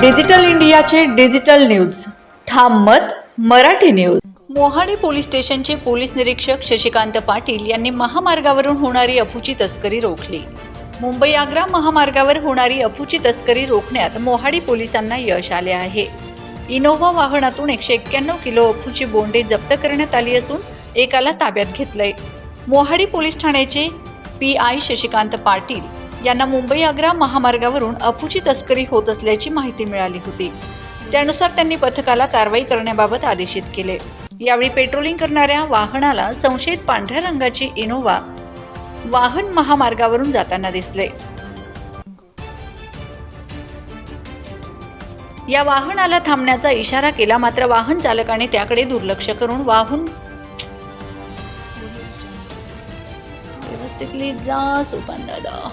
Digital इंडियाचे digital news. ठाम मत मराठी न्यूज. मोहाडी पोलीस स्टेशनचे पोलीस निरीक्षक शशिकांत पाटील यांनी महामार्गावरून होणारी अफूची तस्करी रोखली. मुंबई आग्रा महामार्गावर होणारी अफूची तस्करी रोखण्यात मोहाडी पोलिसांना यश आले आहे. इनोव्हा वाहनातून एकशे एक्क्याण्णव किलो अफूची बोंडे जप्त करण्यात आली असून एकाला ताब्यात घेतलंय. मोहाडी पोलीस ठाण्याचे पी आय शशिकांत पाटील यांना मुंबई आग्रा महामार्गावरून अफूची तस्करी होत असल्याची माहिती मिळाली होती. त्यानुसार त्यांनी पथकाला कारवाई करण्याबाबत आदेशित केले. यावेळी पेट्रोलिंग करणाऱ्या वाहनाला संशयित पांढऱ्या रंगाची इनोव्हा वाहन महामार्गावरून जाताना दिसले. या वाहनाला थांबण्याचा इशारा केला मात्र वाहन चालकाने त्याकडे दुर्लक्ष करून वाहून व्यवस्थितली जा सुपान दादा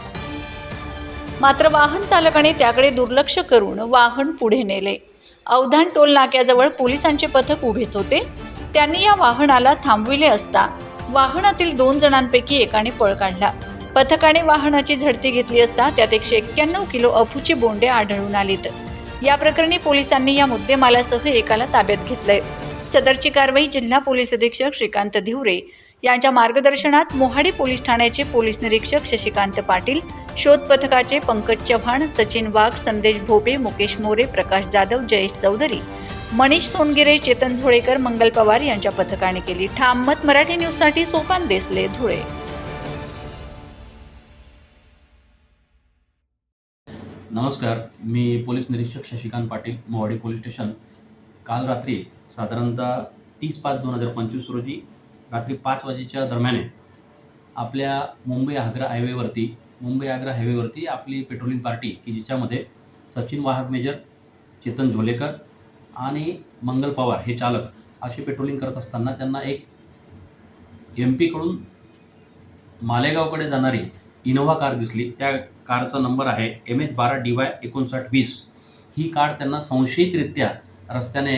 मात्र वाहन चालकाने त्याकडे दुर्लक्ष करून वाहन पुढे नेले. अवधान टोल नाक्याजवळ पोलिसांचे पथक उभेच होते. त्यांनी या वाहनाला थांबविले असता वाहनातील दोन जणांपैकी एकाने पळ काढला. पथकाने वाहनाची झडती घेतली असता त्यात एकशे एक्क्याण्णव किलो अफूचे बोंडे आढळून आलेत. या प्रकरणी पोलिसांनी या मुद्देमालासह एकाला ताब्यात घेतलंय. सदरची कारवाई जिल्हा पोलीस अधीक्षक श्रीकांत धिवरे यांच्या मार्गदर्शनात मोहाडी पोलीस ठाण्याचे पोलीस निरीक्षक शशिकांत पाटील शोध पथकाचे पंकज चव्हाण सचिन वाघ संदेश भोपे मुकेश मोरे प्रकाश जाधव जयेश चौधरी मनीष सोनगिरे चेतन झोळेकर मंगल पवार यांच्या पथकाने केली ठाम मत मराठी न्यूजसाठी सोपान देसले धुळे. नमस्कार मी पोलीस निरीक्षक शशिकांत पाटील मोवाडी पोलीस स्टेशन. काल रात्री साधारणतः तीस पाच दोन हजार पंचवीस रोजी रात्री पाच वाजेच्या दरम्याने आपल्या मुंबई आग्रा हायवेवरती मुंबई आग्रा हायवेवरती आपली पेट्रोलिंग पार्टी की जिच्यामध्ये सचिन वाहक मेजर चेतन झोलेकर आणि मंगल पवार हे चालक असे पेट्रोलिंग करत असताना त्यांना एक एम पीकडून मालेगावकडे जाणारी इनोव्हा कार दिसली. त्या कारचा नंबर आहे एम एच बारा डी वाय एकोणसाठ वीस. ही कार त्यांना संशयितरित्या रस्त्याने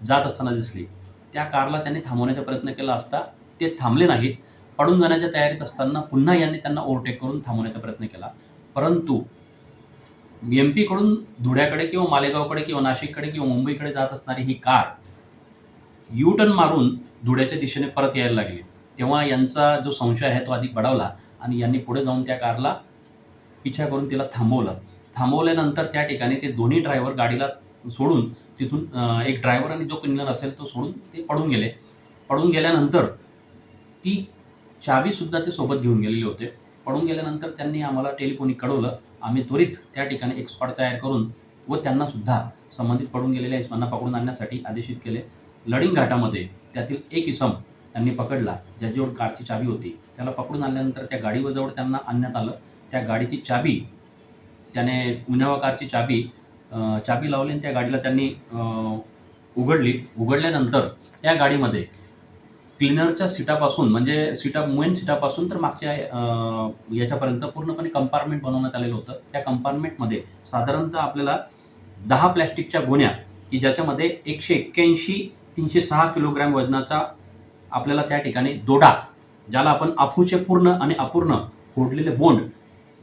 जात असताना दिसली. त्या कारला त्यांनी थांबवण्याचा प्रयत्न केला असता ते थांबले नाहीत. पडून जाण्याच्या तयारीत असताना पुन्हा यांनी त्यांना ओव्हरटेक करून थांबवण्याचा प्रयत्न केला. परंतु एम पीकडून धुळ्याकडे किंवा मालेगावकडे किंवा नाशिककडे किंवा मुंबईकडे जात असणारी ही कार यू टर्न मारून धुळ्याच्या दिशेने परत यायला लागली. तेव्हा यांचा जो संशय आहे तो अधिक बढावला आणि यांनी पुढे जाऊन त्या कारला पिछा करून तिला थांबवलं. थांबवल्यानंतर त्या ठिकाणी ते दोन्ही ड्रायव्हर गाडीला सोडून तिथून एक ड्रायव्हर आणि जो क्लिनर असेल तो सोडून ते पडून गेले. पडून गेल्यानंतर ती चावीसुद्धा ते सोबत घेऊन गेलेले होते. पडून गेल्यानंतर त्यांनी आम्हाला टेलिफोनिक कळवलं आम्ही त्वरित त्या ठिकाणी एक स्पॉट तयार करून व त्यांनासुद्धा संबंधित पडून गेलेल्या इसमांना पकडून आणण्यासाठी आदेशित केले. लडिंग घाटामध्ये त्यातील एक इसम त्यांनी पकडला. ज्याच्यावर कारची चावी होती. त्याला पकडून आणल्यानंतर त्या गाडीजवळ त्यांना आणण्यात आलं. त्या गाडीची चाबी त्याने उन्हावा कारची चाबी चाबी लावली आणि त्या गाडीला त्यांनी उघडली. उघडल्यानंतर त्या गाडीमध्ये क्लिनरच्या सीटापासून म्हणजे सीटा मेन सीटापासून तर मागच्या याच्यापर्यंत पूर्णपणे कंपार्टमेंट बनवण्यात आलेलं होतं. त्या कंपार्टमेंटमध्ये साधारणतः आपल्याला दहा प्लॅस्टिकच्या गोण्या की ज्याच्यामध्ये एकशे एक्क्याऐंशी तीनशे सहा किलोग्रॅम वजनाचा आपल्याला त्या ठिकाणी दोडा ज्याला आपण अफूचे पूर्ण आणि अपूर्ण फोडलेले बोंड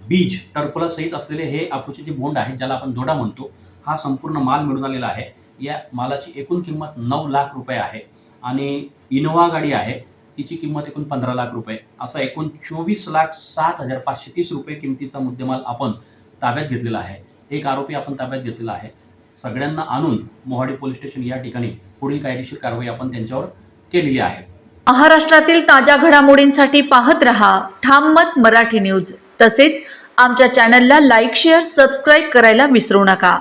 बीज टर्पला सहित असलेले हे अफूचे जे बोंड आहेत ज्याला आपण दोडा म्हणतो हा संपूर्ण माल मिळून आलेला आहे. या मालाची एकूण किंमत नऊ लाख रुपये आहे. आणि इनोवा गाडी आहे. तिची किंमत एकूण पंधरा लाख रुपये. असं एकूण चोवीस लाख सात हजार पाचशे तीस रुपये किमतीचा मुद्देमाल आपण ताब्यात घेतलेला आहे. एक आरोपी आपण ताब्यात घेतलेला आहे. सगळ्यांना आणून मोहाडी पोलीस स्टेशन या ठिकाणी पुढील कायदेशीर कारवाई आपण त्यांच्यावर केलेली आहे. महाराष्ट्रातील ताज्या घडामोडींसाठी पाहत रहा ठाम मत मराठी न्यूज. तसेच आमच्या चॅनलला लाईक शेअर सबस्क्राईब करायला विसरू नका.